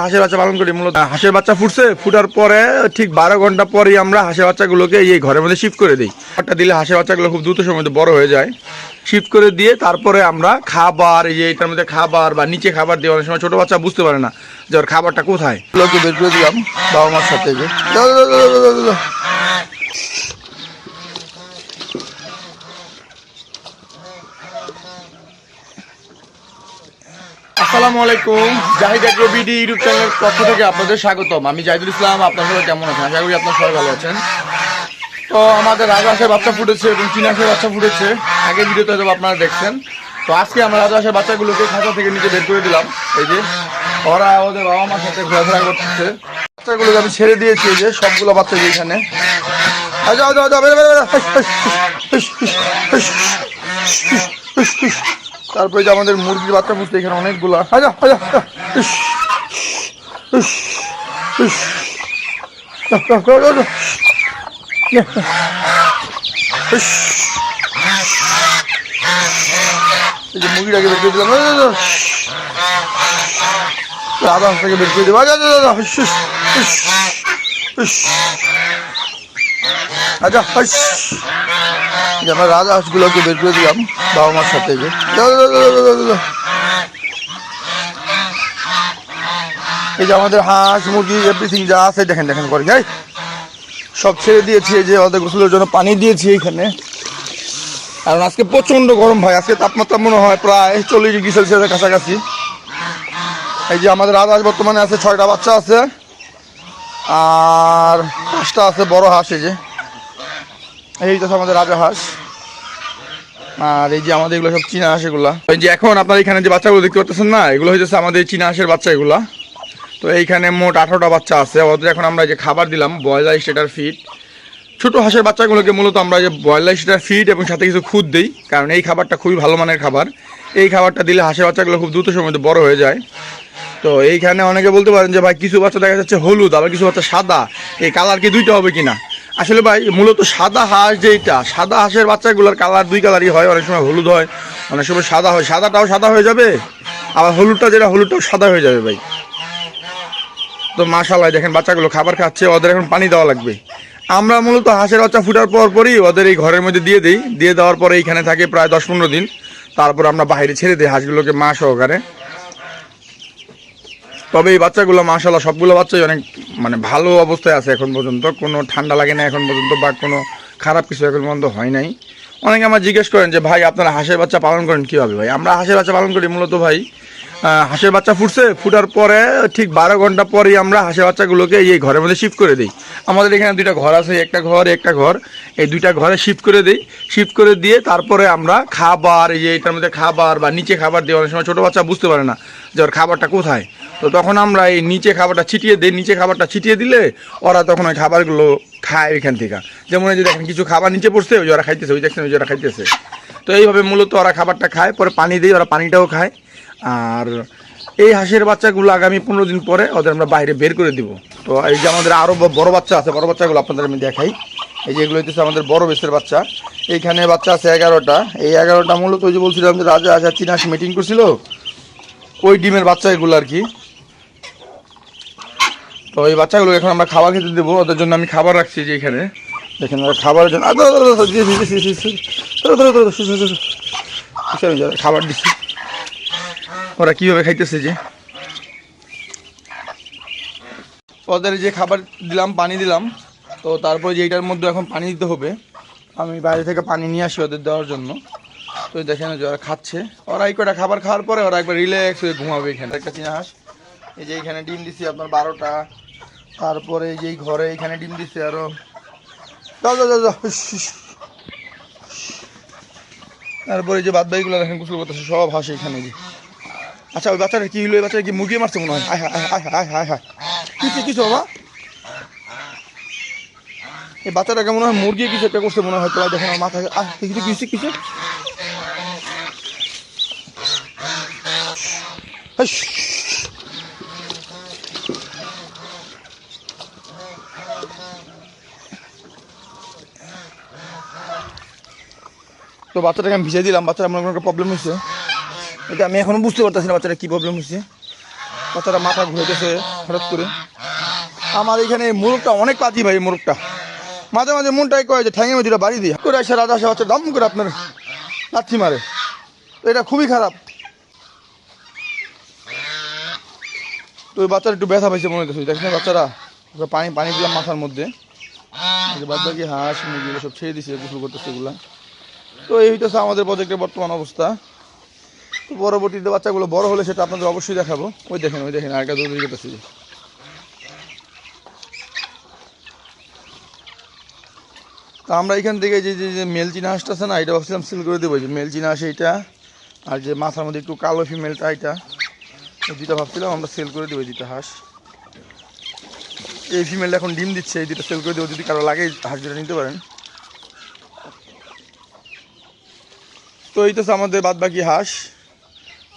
হাঁসের বাচ্চা পালন করি মূলত। হাঁসের বাচ্চা ফুটছে, ফুটার পরে ঠিক বারো ঘণ্টা পরেই আমরা হাঁসের বাচ্চাগুলোকে এই ঘরের মধ্যে শিফট করে দিই। ঘরটা দিলে হাঁসের বাচ্চাগুলো খুব দ্রুত সময় বড় হয়ে যায়। শিফট করে দিয়ে তারপরে আমরা খাবার, এই যে এটার মধ্যে খাবার বা নিচে খাবার দিয়ে অনেক সময় ছোটো বাচ্চা বুঝতে পারে না যে ওর খাবারটা কোথায়। লোকে বের করে দিলাম বাবা মার সাথে আসসালামু আলাইকুম। জাহিদ আগ্রো বিডি ইউটিউব চ্যানেলের পক্ষ থেকে আপনাদের স্বাগতম। আমি জাহিদুল ইসলাম আপনার সবাই কেমন আছেন? আশা করি আপনার সবাই ভালো আছেন। তো আমাদের রাজহাঁসের বাচ্চা ফুটেছে এবং চিনাশের বাচ্চা ফুটেছে। আগের ভিডিওতে হয়তো আপনারা দেখছেন। তো আজকে আমরা রাজহাঁসের বাচ্চাগুলোকে খাঁচা থেকে নিচে বের করে দিলাম। এই যে ওরা ওদের বাবা মার সাথে ঘোরাফেরা করতেছে। বাচ্চাগুলোকে আমি ছেড়ে দিয়েছি এই যে সবগুলো বাচ্চা এখানে। আ, যাও যাও যাও বেরো বেরো বেরো। তারপরে যে আমাদের মুরগির বাচ্চা ফুটছে এখানে অনেকগুলো। যাও। হুস। এই যে মুরগিটাকে বের করে দিলাম। আ, আ, আ। রাধা হাঁসটাকে বের করে দেবো আজা আচ্ছা হাস আমরা রাজা হাঁসগুলোকে বের করে দিলাম বাবা মার সাথে যে। এই যে আমাদের হাঁস, মুরগি এভরিথিং যা আছে, দেখেন দেখেন করে যাই। সব ছেড়ে দিয়েছি যে ওদের গোসলের জন্য পানি দিয়েছি এখানে কারণ আজকে প্রচণ্ড গরম ভাই, আজকে তাপমাত্রা মনে হয় প্রায় চল্লিশ ডিগ্রি সেলসিয়াসের কাছাকাছি। এই যে আমাদের রাজহাঁস বর্তমানে আছে, ছয়টা বাচ্চা আছে। আর হাঁসটা আছে, বড় হাঁস এই যে। এই তো আমাদের রাজা হাঁস। আর এই যে আমাদের এগুলো সব চীনা হাঁস এগুলা। এই যে এখন আপনার এখানে যে বাচ্চাগুলো দেখতে পাচ্ছেন না, এগুলো হচ্ছে আমাদের চীনা হাঁসের বাচ্চা এগুলা। তো এইখানে মোট আঠারোটা বাচ্চা আছে। ওদের এখন আমরা যে খাবার দিলাম বয়লার স্টেটার ফিড ছোট হাঁসের বাচ্চাগুলোকে মূলত আমরা যে বয়লার স্টেটার ফিড এবং সাথে কিছু খুদ দিই, কারণ এই খাবারটা খুবই ভালো মানের খাবার। এই খাবারটা দিলে হাঁসের বাচ্চাগুলো খুব দ্রুত সময় বড় হয়ে যায়। তো এইখানে অনেকে বলতে পারেন যে, ভাই, কিছু বাচ্চা দেখা যাচ্ছে হলুদ, আবার কিছু বাচ্চা সাদা। এই কালার কি দুইটা হবে কিনা? আসলে ভাই, মূলত সাদা হাঁস যেটা সাদা হাঁসের বাচ্চাগুলোর কালার দুই কালারই হয়। অনেক সময় হলুদ হয়, অনেক সময় সাদা হয়। সাদাটাও সাদা হয়ে যাবে, আবার হলুদটা যেটা, হলুদটাও সাদা হয়ে যাবে ভাই। তো মাশাল্লাহ দেখেন বাচ্চাগুলো খাবার খাচ্ছে, ওদের এখন পানি দেওয়া লাগবে। আমরা মূলত হাঁসের বাচ্চা ফুটার পর পরই ওদের এই ঘরের মধ্যে দিয়ে দিই। দিয়ে দেওয়ার পরে এইখানে থাকে প্রায় দশ পনেরো দিন। তারপর আমরা বাইরে ছেড়ে দিই হাঁসগুলোকে মা সহকারে। তবে এই বাচ্চাগুলো মাশাল্লাহ সবগুলো বাচ্চাই অনেক মানে ভালো অবস্থায় আছে এখন পর্যন্ত। কোনো ঠান্ডা লাগে না এখন পর্যন্ত বা কোনো খারাপ কিছু এখন পর্যন্ত হয় নাই। অনেকে আমার জিজ্ঞেস করেন যে, ভাই, আপনারা হাঁসের বাচ্চা পালন করেন কীভাবে ভাই? আমরা হাঁসের বাচ্চা পালন করি মূলত ভাই হাঁসের বাচ্চা ফুটছে, ফুটার পরে ঠিক বারো ঘণ্টা পরেই আমরা হাঁসের বাচ্চাগুলোকে এই ঘরের মধ্যে শিফট করে দিই। আমাদের এখানে দুইটা ঘর আছে, একটা ঘর একটা ঘর। এই দুইটা ঘরে শিফট করে দিই। শিফট করে দিয়ে তারপরে আমরা খাবার, এই যে এটার মধ্যে খাবার বা নিচে খাবার দিই অনেক সময় ছোটো বাচ্চা বুঝতে পারে না যে ওর খাবারটা কোথায়। তো তখন আমরা এই নিচে খাবারটা ছিটিয়ে দিই। নিচে খাবারটা ছিটিয়ে দিলে ওরা তখন ওই খাবারগুলো খায় ওইখান থেকে। যেমন এই যে দেখেন, কিছু খাবার নিচে পড়ছে, ওই ওরা খাইতেছে, ওই দেখছেন, ওই যে ওরা খাইতেছে। তো এইভাবে মূলত ওরা খাবারটা খায়, পরে পানি দিই ওরা পানিটাও খায়। আর এই হাঁসের বাচ্চাগুলো আগামী পনেরো দিন পরে ওদের আমরা বাইরে বের করে দিব তো এই যে আমাদের আরও বড় বাচ্চা আছে বড় বাচ্চাগুলো আপনাদের আমি দেখাই এই যে এগুলো হচ্ছে আমাদের বড় বেসের বাচ্চা এইখানে বাচ্চা আছে এগারোটা এই এগারোটা মূলত ওই যে বলছিলাম যে রাজা আশা চীনা মিটিং করছিল ওই ডিমের বাচ্চা এগুলো আর কি তো এই বাচ্চাগুলো এখন আমরা খাবার খেতে দেবো ওদের জন্য আমি খাবার রাখছি যে এখানে দেখেন ওরা খাবারের জন্য খাবার দিচ্ছি ওরা কীভাবে খাইতেছে যে? ওদের যে খাবার দিলাম পানি দিলাম তো তারপরে যে এইটার মধ্যে এখন পানি দিতে হবে আমি বাইরে থেকে পানি নিয়ে আসি ওদের দেওয়ার জন্য। তো দেখেন যে ওরা খাচ্ছে। ওরা এই কটা খাবার খাওয়ার পরে ওরা একবার রিল্যাক্স হয়ে ঘুমাবে এখানে। একটা চীনা হাঁস এই যে এইখানে ডিম দিছি আপনার বারোটা। তারপরে এই যে ঘরে এইখানে ডিম দিছি আরও। যাও যাও যাও যাও। হুস, হুস। তারপরে যে বাদ বাকিগুলো দেখেন গোসল করতেছে সব হাসে এখানে। যে আচ্ছা ওই বাচ্চাটা কি হলো ওই বাচ্চাটা কি মুরগি মারছে মনে হয়? আয় কিছু কিছু বাবা? এই বাচ্চাটাকে মনে হয় মুরগি কিছু একটা করছে মনে হয়, তো দেখেন আমার মাথায় কিছু কিছু কিছু। তো বাচ্চাটাকে আমি ভিজে দিলাম বাচ্চাটা মনে কোনো প্রবলেম হয়েছে। এটা আমি এখনও বুঝতে পারতেছি না বাচ্চাটা কী প্রবলেম হয়েছে বাচ্চাটা মাথা ঘুরেতেছে হঠাৎ করে। আমার এখানে এই মোরগটা অনেক পাতি ভাই, এই মোরগটা। মাঝে মাঝে মনটাই কয় যে, ঠ্যাঙে মধ্যে বাড়ি দিয়ে। করে এসে রাজা আসে, বাচ্চা দম করে আপনার লাথি মারে। তো এটা খুবই খারাপ। তো ওই বাচ্চার একটু ব্যথা পাইছে মনে হচ্ছে দেখছেন বাচ্চারা পানি পানি দিলাম মাথার মধ্যে। বাকি হাঁস, মুরগি সব ছেড়ে দিছে, গোসল করতেছে এগুলা। তো এই হইতেছে আমাদের প্রজেক্টের বর্তমান অবস্থা। পরবর্তীতে বাচ্চাগুলো বড় হলে সেটা আপনাদের অবশ্যই দেখাবো। ওই দেখেন ওই দেখেন, আরেকটা দৌড়ি করতেছি তা আমরা এখান থেকে যে যে মেল চিনা হাঁসটা আছে না, এটা ভাবছিলাম সিল করে দেবো যে মেল চিনা হাঁস এইটা, আর যে মাথার মধ্যে একটু কালো ফিমেলটা এটা দুটা ভাবছিলাম আমরা সেল করে দেবো দুটা হাঁস। এই ফিমেলটা এখন ডিম দিচ্ছে, এই দুটো সেল করে দেবো, যদি কারও লাগে হাঁস দুটো নিতে পারেন। তো এই তো আমাদের বাদ বাকি হাঁস।